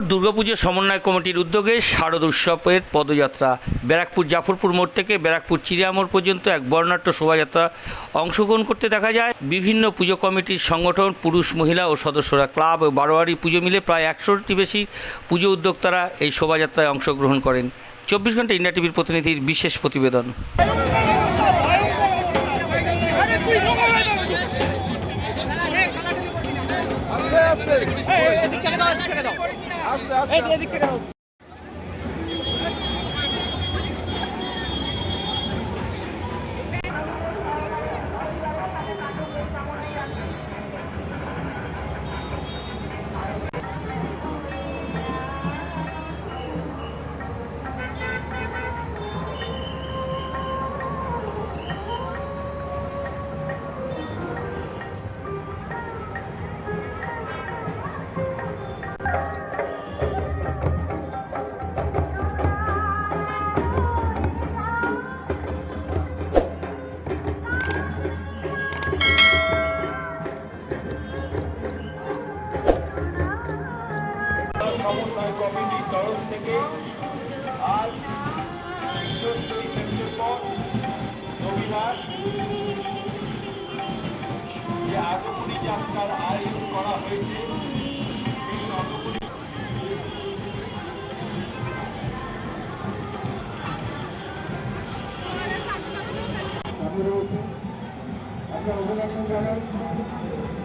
দুর্গাপুজো সমন্বয় কমিটির উদ্যোগে শারদ উৎসবের পদযাত্রা। ব্যারাকপুর জাফরপুর মোড় থেকে ব্যারাকপুর চিড়িয়ামোড় পর্যন্ত এক বর্ণাঢ্য শোভাযাত্রা অংশগ্রহণ করতে দেখা যায়। বিভিন্ন পুজো কমিটির সংগঠন, পুরুষ, মহিলা ও সদস্যরা ক্লাব ও বারোয়ারি পুজো মিলে প্রায় একশোটি বেশি পুজো উদ্যোক্তারা এই শোভাযাত্রায় অংশগ্রহণ করেন। চব্বিশ ঘণ্টা ইন্ডিয়া টিভির প্রতিনিধির বিশেষ প্রতিবেদন। সমন্বয় কমিটির তরফ থেকে আজ রবিবার যে আগমনী যাত্রার আয়োজন করা হয়েছে এই আগমনী কার্নিভাল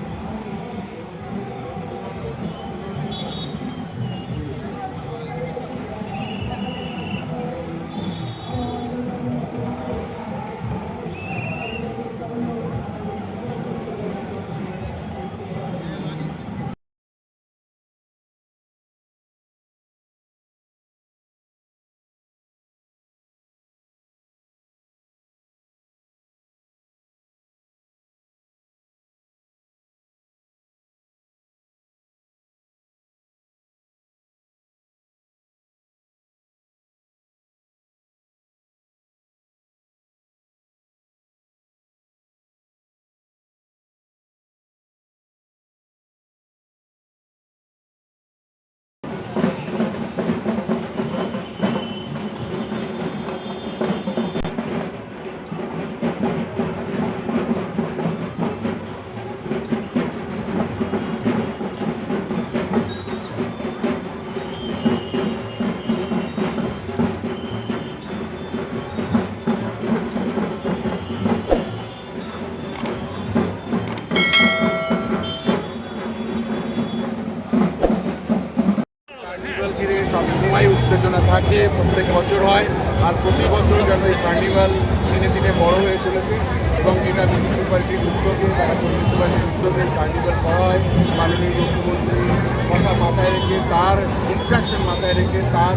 সবসময় থাকে, প্রত্যেক বছর হয়। আর প্রতি বছর যেন এই কার্নিভাল দিনে দিনে বড় হয়ে চলেছে এবং এটা মিউনিসিপ্যালিটির উদ্যোগে তারা মিউনিসিপ্যালিটির উদ্যোগে কার্নিভাল করা হয়। মাননীয় মুখ্যমন্ত্রী কথা মাথায় রেখে, তার ইনস্ট্রাকশন মাথায় রেখে, তার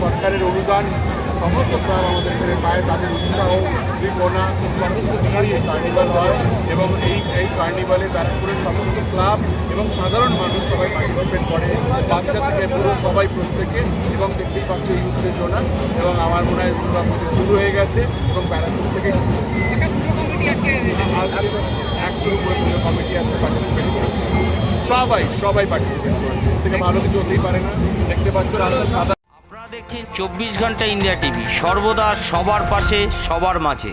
সরকারের অনুদান সমস্ত ক্লাব আমাদের এখানে পায়। তাদের উৎসাহ উদ্দীপনা সমস্ত দিকেই কার্নিভাল হয় এবং এই কার্নিভালে ব্যারাকপুরের সমস্ত ক্লাব এবং সাধারণ মানুষ সবাই পার্টিসিপেট করে। বাচ্চা থেকে পুরো সবাই প্রত্যেকে এবং দেখতেই পাচ্ছ এই উত্তেজনা এবং আমার মনে হয় দুর্গা পুজো শুরু হয়ে গেছে এবং ব্যারাকপুর থেকে শুরু আজকে একশো উপরে পুজো কমিটি আছে পার্টিসিপেট করেছে। সবাই সবাই পার্টিসিপেট করেছে। থেকে ভালো কিছু হতেই পারে না। দেখতে পাচ্ছ রাস্তা সাদা আপনারা দেখছেন চব্বিশ ঘণ্টা ইন্ডিয়া টিভি। সর্বদা সবার পাশে সবার মাঝে।